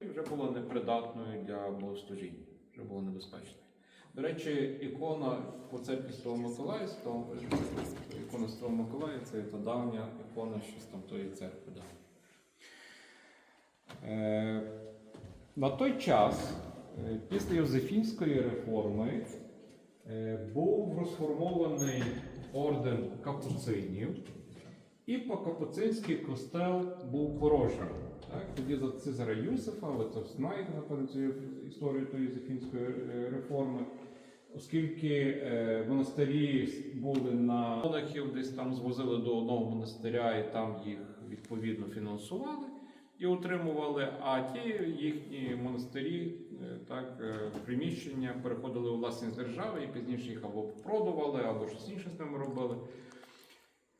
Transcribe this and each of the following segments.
вже була непридатною для богослужіння, вже було небезпечною. До речі, ікона по церкві Святого Миколая, ікона Святого Миколая це та давня ікона ще з тамтої церкви. Е, на той час, е, після Йозефінської реформи, е, був розформований орден капуцинів, і по-капуцинський костел був порожній. Так? Тоді за Цезаря Юсифа, ви це знаєте, напевно, цю історію тої Йозефінської е, реформи. Оскільки е, монастирі були на монахів, десь там звозили до одного монастиря і там їх відповідно фінансували і утримували, а ті їхні монастирі, е, так, е, приміщення переходили у власність держави і пізніше їх або продували, або щось інше з ними робили.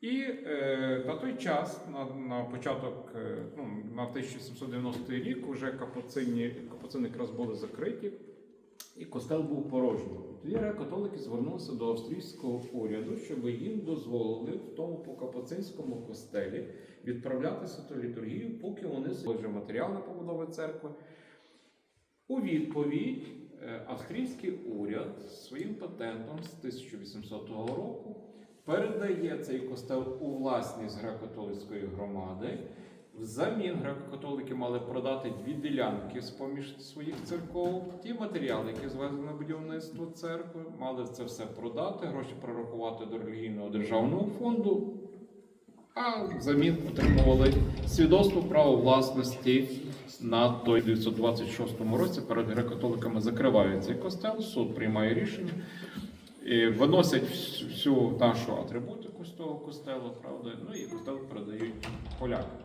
І е, на той час, на, на початок, е, ну, на 1790 рік, вже капуцини якраз були закриті, і костел був порожній. Тоді католики звернулися до австрійського уряду, щоб їм дозволили в тому по-капуцинському костелі відправлятися до літургію, поки вони вже матеріал на побудови церкви. У відповідь е, австрійський уряд своїм патентом з 1800 року передає цей костел у власність греко-католицької громади. Взамін греко-католики мали продати дві ділянки з поміж своїх церков. Ті матеріали, які звезли на будівництво церкви, мали це все продати, гроші прорахувати до релігійного державного фонду, а взамін отримували свідоцтво права власності на той 1926 році. Перед греко-католиками закривають цей костел, суд приймає рішення. І виносять вс- всю нашу атрибутику з того костелу, правда, ну і костел передають полякам.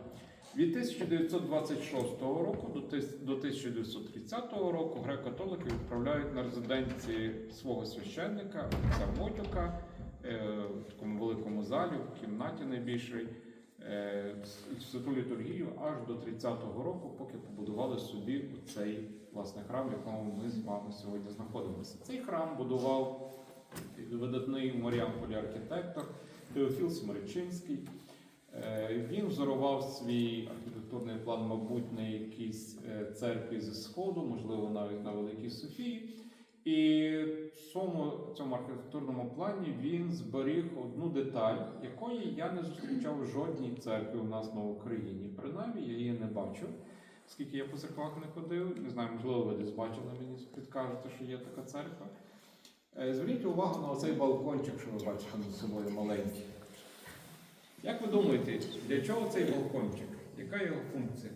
Від 1926 року до 1930 року греко-католики відправляють на резиденції свого священника, отця Мотюка, е, в такому великому залі, в кімнаті найбільшій, е, святу літургію аж до 30-го року, поки побудували собі цей власне храм, в якому ми з вами сьогодні знаходимося. Цей храм будував видатний в Маріамполі архітектор Теофіл Смеречинський. Е, Він взорував свій архітектурний план, мабуть, на якійсь е, церкві зі Сходу, можливо, навіть на Великій Софії. І в цьому, цьому архітектурному плані він зберіг одну деталь, якої я не зустрічав в жодній церкві у нас на Україні. Принаймні, я її не бачив, скільки я по церквах не ходив. Не знаю, можливо, ви десь бачили, мені підкажете, що є така церква. Е, Зверніть увагу на оцей балкончик, що ви бачите над собою маленький. Як ви думаєте, для чого цей балкончик? Яка його функція?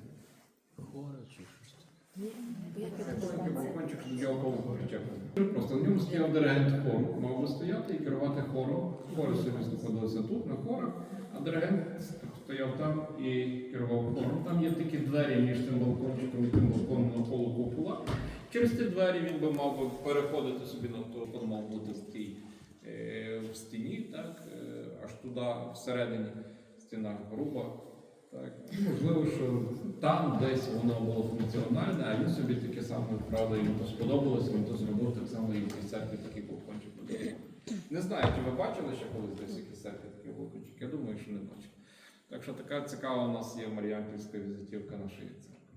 Балкончик для якого причеплений. Просто на ньому стояв диригент хору, мав би стояти і керувати хором. Хори собі знаходилися тут, на хорах, а диригент стояв там і керував хором. Там є такі двері між тим балкончиком і тим балконом навколо купола. Через ті двері він би мав би переходити собі на то, мав бути в тій е, стіні, так, е, аж туди всередині стіна груба. Так. Можливо, що там десь воно було функціональне, а він собі таке саме, правда, йому сподобалося, він то зробив так само і в церкві такий балкончик будував. Не знаю, чи ви бачили ще колись десь в якійсь церкві такий балкончик? Я думаю, що не бачив. Так що така цікава у нас є Маріампільська візитівка нашої церкви.